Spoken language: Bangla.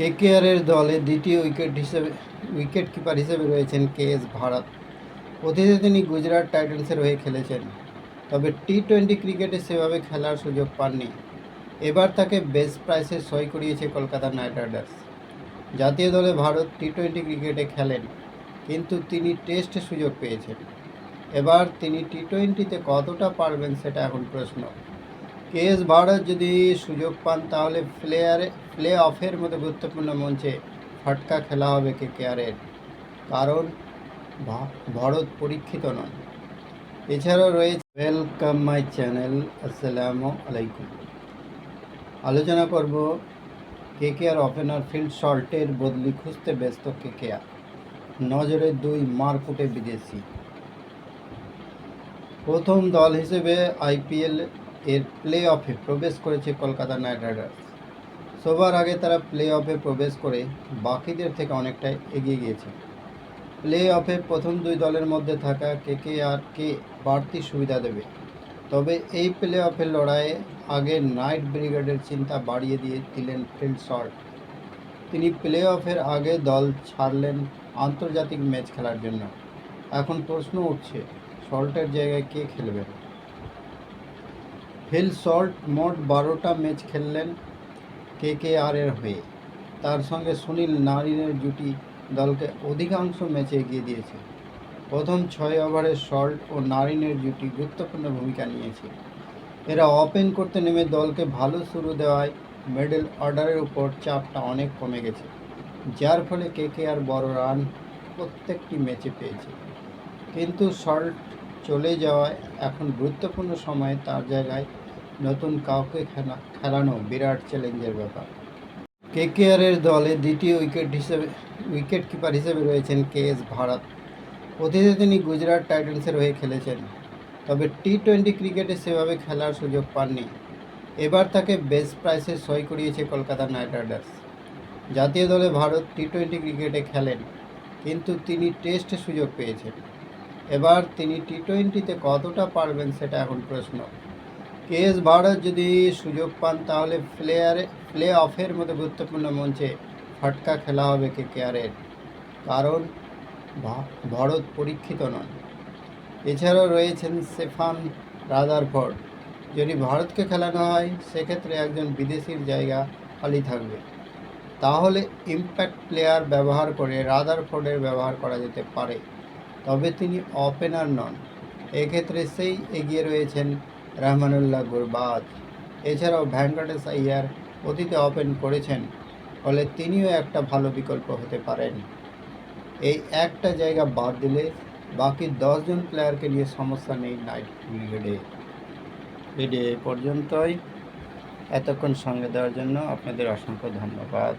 কেকেআরের দলে দ্বিতীয় উইকেট হিসেবে উইকেট কিপার হিসেবে রয়েছেন কে এস ভারত। অতীতে তিনি গুজরাট টাইটান্সের হয়ে খেলেছেন, তবে টি টোয়েন্টি ক্রিকেটে সেভাবে খেলার সুযোগ পাননি। এবার তাকে বেস্ট প্রাইসে সই করিয়েছে কলকাতা নাইট রাইডার্স। জাতীয় দলে ভারত টি টোয়েন্টি ক্রিকেটে খেলেন, কিন্তু তিনি টেস্টে সুযোগ পেয়েছেন। এবার তিনি টি টোয়েন্টিতে কতটা পারবেন সেটা এখন প্রশ্ন। কে এস ভারত যদি সুযোগ পান, তাহলে প্লেয়ারে প্লে অফের মতো গুরুত্বপূর্ণ মঞ্চে ফটকা খেলা হবে কে কেয়ারের কারণ ভারত পরীক্ষিত নন এছাড়াও রয়েছে, ওয়েলকাম মাই চ্যানেল, আসসালামু আলাইকুম। আলোচনা করব কে কেয়ার ওপেনার ফিল্ড শর্টের বদলি খুঁজতে ব্যস্ত কে কেয়ার নজরে দুই মারকুটে বিদেশি। প্রথম দল হিসেবে আইপিএল এর প্লে অফে প্রবেশ করেছে কলকাতা নাইট রাইডার্স। সবার আগে তারা প্লে অফে প্রবেশ করে বাকিদের থেকে অনেকটাই এগিয়ে গিয়েছে। প্লে অফে প্রথম দুই দলের মধ্যে থাকা কে কে আর কে বাড়তি সুবিধা দেবে। তবে এই প্লে অফের লড়াইয়ে আগে নাইট ব্রিগেডের চিন্তা বাড়িয়ে দিয়ে দিলেন ফিল্ড শর্ট তিনি প্লে অফের আগে দল ছাড়লেন আন্তর্জাতিক ম্যাচ খেলার জন্য। এখন প্রশ্ন উঠছে শল্টের জায়গায় কে খেলবেন? ফিল সল্ট মোট বারোটা ম্যাচ খেললেন কে কে আর এর হয়ে। তার সঙ্গে সুনীল নারিনের জুটি দলকে অধিকাংশ ম্যাচে এগিয়ে দিয়েছে। প্রথম ছয় ওভারে সল্ট ও নারিনের জুটি গুরুত্বপূর্ণ ভূমিকা নিয়েছে। এরা ওপেন করতে নেমে দলকে ভালো শুরু দেওয়ায় মিডল অর্ডারের উপর চাপটা অনেক কমে গেছে, যার ফলে কে কে আর বড় রান প্রত্যেকটি ম্যাচে পেয়েছে। কিন্তু সল্ট চলে যাওয়ায় এখন গুরুত্বপূর্ণ সময়ে তার জায়গায় নতুন কাউকে খেলা, খেলানো বিরাট চ্যালেঞ্জের ব্যাপার। কে কে কেকেআরের দলে দ্বিতীয় উইকেট হিসেবে উইকেট কিপার হিসেবে রয়েছেন কে এস ভারত। অতীতে তিনি গুজরাট টাইটান্সের হয়ে খেলেছেন, তবে টি টোয়েন্টি ক্রিকেটে সেভাবে খেলার সুযোগ পাননি। এবার তাকে বেস্ট প্রাইসে সই করিয়েছে কলকাতা নাইট রাইডার্স। জাতীয় দলে ভারত টি টোয়েন্টি ক্রিকেটে খেলেন, কিন্তু তিনি টেস্টে সুযোগ পেয়েছেন। এবার তিনি টি টোয়েন্টিতে কতটা পারবেন সেটা এখন প্রশ্ন। কে এস ভারত যদি সুযোগ পান, তাহলে প্লেয়ারে প্লে অফের মতো গুরুত্বপূর্ণ মঞ্চে ফাটকা খেলা হবে কে কেয়ারের কারণ ভারত পরীক্ষিত নন। এছাড়াও রয়েছেন সেফান রাদারফোর্ড। যদি ভারতকে খেলানো হয়, সেক্ষেত্রে একজন বিদেশির জায়গা খালি থাকবে। তাহলে ইম্প্যাক্ট প্লেয়ার ব্যবহার করে রাদারফোর্ডের ব্যবহার করা যেতে পারে। তবে তিনি ওপেনার নন। এক্ষেত্রে সেই এগিয়ে রয়েছেন রহমানুল্লাহ গুরবাজ এছাড়াও ভেঙ্কটেশ আইয়ার অতীতে ওপেন করেছেন, ফলে তিনিও একটা ভালো বিকল্প হতে পারেন। এই একটা জায়গা বাদ দিলে বাকি দশজন প্লেয়ারকে নিয়ে সমস্যা নেই নাইট ব্রিগেডে। ভিডিও এই পর্যন্তই। এতক্ষণ সঙ্গে দেওয়ার জন্য আপনাদের অসংখ্য ধন্যবাদ।